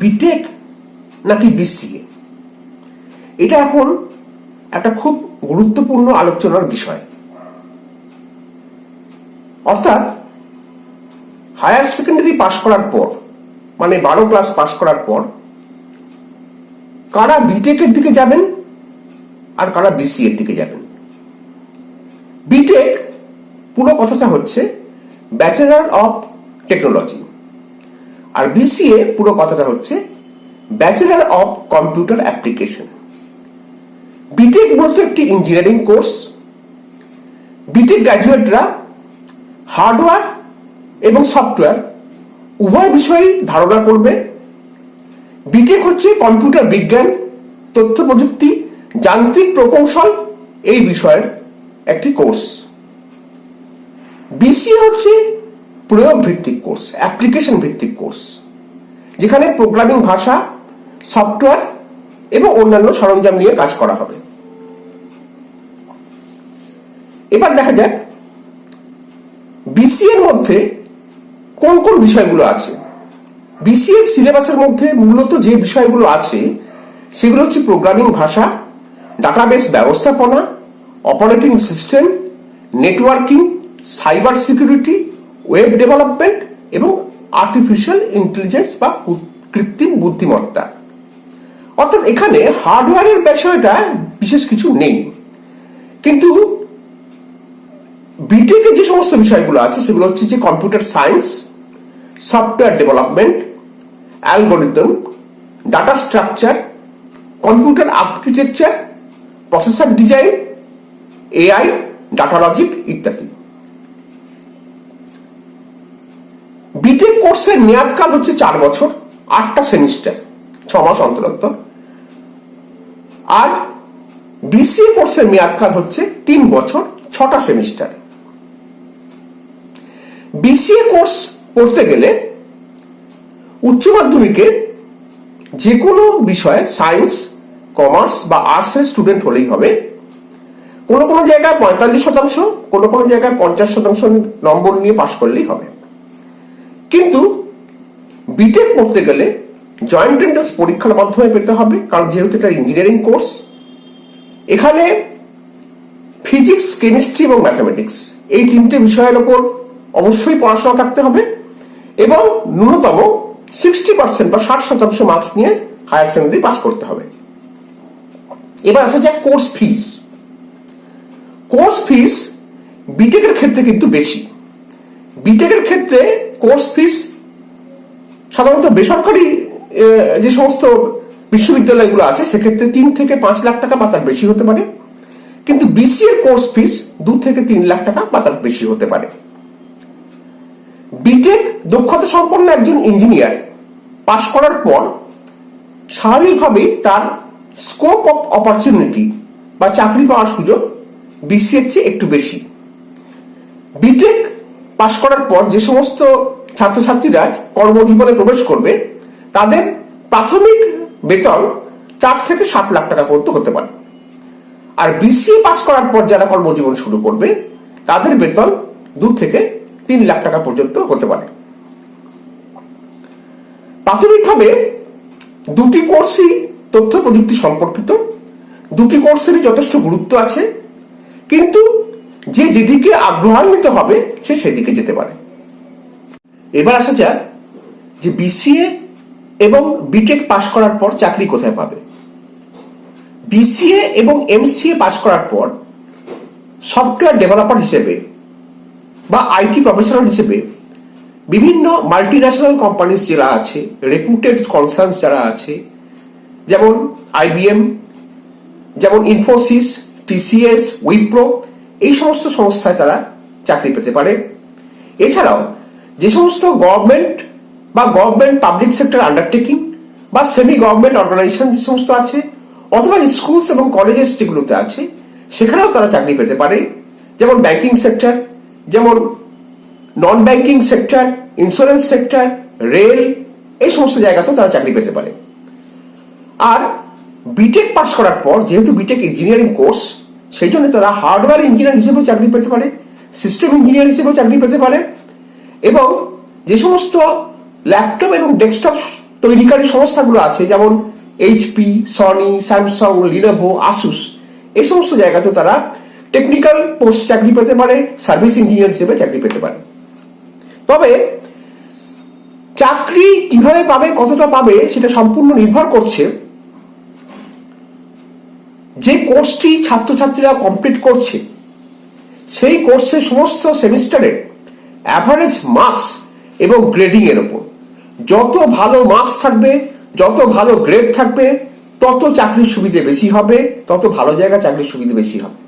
B Tech নাকি BCA? এটা এখন একটা খুব গুরুত্বপূর্ণ আলোচনার বিষয়। অর্থাৎ হায়ার সেকেন্ডারি পাশ করার পর মানে বারো ক্লাস পাশ করার পর, কারা বিটেকের দিকে যাবেন আর কারা বিসি এর দিকে যাবেন? বিটেক, পুরো কথাটা হচ্ছে ব্যাচেলার অফ টেকনোলজি। আর বিসিএ পুরো কথাটা হচ্ছে bachelor of computer application BTech বলতে একটি ইঞ্জিনিয়ারিং কোর্স বিটেক গ্র্যাজুয়েটরা হার্ডওয়্যার এবং সফটওয়্যার উভয় বিষয়েই ধারণা করবে। বিটেক হচ্ছে কম্পিউটার বিজ্ঞান, তথ্য প্রযুক্তি, যান্ত্রিক প্রকৌশল এই বিষয়ের একটি কোর্স বিসিএ হচ্ছে প্রয়োগ ভিত্তিক কোর্স অ্যাপ্লিকেশন ভিত্তিক কোর্স যেখানে প্রোগ্রামিং ভাষা সফটওয়্যার এবং অন্যান্য সরঞ্জাম নিয়ে কাজ করা হবে। এবার দেখা যাক বিসি এর মধ্যে কোন কোন বিষয়গুলো আছে। বিসি এর সিলেবাসের মধ্যে মূলত যে বিষয়গুলো আছে, সেগুলো হচ্ছে প্রোগ্রামিং ভাষা ডাটাবেস ব্যবস্থাপনা operating system networking cyber security web development এবং আর্টিফিশিয়াল ইন্টেলিজেন্স বা কৃত্রিম বুদ্ধিমত্তা। অর্থাৎ এখানে হার্ডওয়্যারের বিষয়টা বিশেষ কিছু নেই। কিন্তু বিটেকে যে সমস্ত বিষয়গুলো আছে, সেগুলো হচ্ছে যে computer science software development algorithm data structure computer architecture processor design AI data logic ইত্যাদি বিটেক কোর্সের মেয়াদকাল হচ্ছে চার বছর, আটটা সেমিস্টার, ছ মাস অন্তর আর বিসিএ কোর্সের মেয়াদকাল হচ্ছে তিন বছর, ছটা সেমিস্টার। বিসিএ কোর্স পড়তে গেলে উচ্চ মাধ্যমিকে যে কোনো বিষয়ে সায়েন্স, কমার্স বা আর্টসের স্টুডেন্ট হলেই হবে। কোনো কোনো জায়গায় পঁয়তাল্লিশ শতাংশ, কোনো কোনো জায়গায় পঞ্চাশ শতাংশ নম্বর নিয়ে পাশ করলেই হবে। কিন্তু বিটেক পড়তে গেলে জয়েন্ট এন্ট্রান্স পরীক্ষার মাধ্যমে পেতে হবে, কারণ যেহেতু এটা ইঞ্জিনিয়ারিং কোর্স এখানে ফিজিক্স কেমিস্ট্রি এবং ম্যাথামেটিক্স এই তিনটে বিষয়ের ওপর অবশ্যই পড়াশোনা থাকতে হবে এবং ন্যূনতম সিক্সটি পার্সেন্ট বা ষাট শতাংশ মার্কস নিয়ে হায়ার সেকেন্ডারি পাস করতে হবে। এবার আসা যাক কোর্স ফিস কোর্স ফিস বিটেকের ক্ষেত্রে কিন্তু বেশি। বিটেকের ক্ষেত্রে কোর্স ফিস সাধারণত বেসরকারি যে সমস্ত বিশ্ববিদ্যালয়গুলো আছে, সেক্ষেত্রে তিন থেকে পাঁচ লাখ টাকা বা তার বেশি হতে পারে। কিন্তু বিসিএর কোর্স ফিস দু থেকে তিন লাখ টাকা বা তার বেশি হতে পারে। বিটেক দক্ষতা সম্পন্ন একজন ইঞ্জিনিয়ার পাশ করার পর স্বাভাবিকভাবে তার স্কোপ অফ অপরচুনিটি বা চাকরি পাওয়ার সুযোগ বিসিএর চেয়ে একটু বেশি। বিটেক পাশ করার পর যে সমস্ত ছাত্রছাত্রীরা কর্মজীবনে প্রবেশ করবে, তাদের প্রাথমিক বেতন চার থেকে সাত লাখ টাকা পর্যন্ত হতে পারে। আর বিসিএ পাস করার পর যারা কর্মজীবন শুরু করবে, তাদের বেতন দু থেকে তিন লাখ টাকা পর্যন্ত হতে পারে। প্রাথমিকভাবে দুটি কোর্সই তথ্য প্রযুক্তি সম্পর্কিত, দুটি কোর্সেরই যথেষ্ট গুরুত্ব আছে, কিন্তু যে যেদিকে আগ্রহান্বিত হবে, সে সেদিকে যেতে পারে। এবার আসা যাক যে বিসিএ এবং বিটেক পাশ করার পর চাকরি কোথায় পাবে। বিসিএ এবং এমসিএ পাশ করার পর সফটওয়্যার ডেভেলপার হিসেবে বা আইটি প্রফেশনাল হিসেবে বিভিন্ন মাল্টি ন্যাশনাল কোম্পানিজ যারা আছে, রেপুটেড কনসার্নস যারা আছে, যেমন আইবিএম যেমন ইনফোসিস টিসিএস উইপ্রো এই সমস্ত সংস্থায় তারা চাকরি পেতে পারে। এছাড়াও, যে সমস্ত গভর্নমেন্ট বা গভর্নমেন্ট পাবলিক সেক্টর আন্ডারটেকিং বা সেমি গভর্নমেন্ট অর্গানাইজেশন যে সমস্ত আছে, অথবা স্কুলস এবং কলেজেস যেগুলোতে আছে, সেখানেও তারা চাকরি পেতে পারে। যেমন ব্যাংকিং সেক্টর যেমন non banking sector insurance sector rail এই সমস্ত জায়গাতেও তারা চাকরি পেতে পারে। আর বিটেক পাস করার পর, যেহেতু বিটেক ইঞ্জিনিয়ারিং কোর্স সেই জন্য তারা হার্ডওয়্যার ইঞ্জিনিয়ার হিসেবেও চাকরি পেতে পারে সিস্টেম ইঞ্জিনিয়ার হিসেবেও চাকরি পেতে পারে এবং যে সমস্ত ল্যাপটপ এবং ডেস্কটপ তৈরিকারী সংস্থাগুলো আছে, যেমন HP Sony Samsung Lenovo Asus এই সমস্ত জায়গাতেও তারা টেকনিক্যাল পোস্ট চাকরি পেতে পারে সার্ভিস ইঞ্জিনিয়ার হিসেবে চাকরি পেতে পারে। তবে চাকরি কীভাবে পাবে, কতটা পাবে, সেটা সম্পূর্ণ নির্ভর করছে যে কোর্সটি ছাত্রছাত্রীরা কমপ্লিট করছে, সেই কোর্সে সমস্ত সেমিস্টারের অ্যাভারেজ মার্কস এবং গ্রেডিং এর ওপর। যত ভালো মার্কস থাকবে, যত ভালো গ্রেড থাকবে, তত চাকরির সুবিধে বেশি হবে, তত ভালো জায়গা চাকরির সুবিধে বেশি হবে।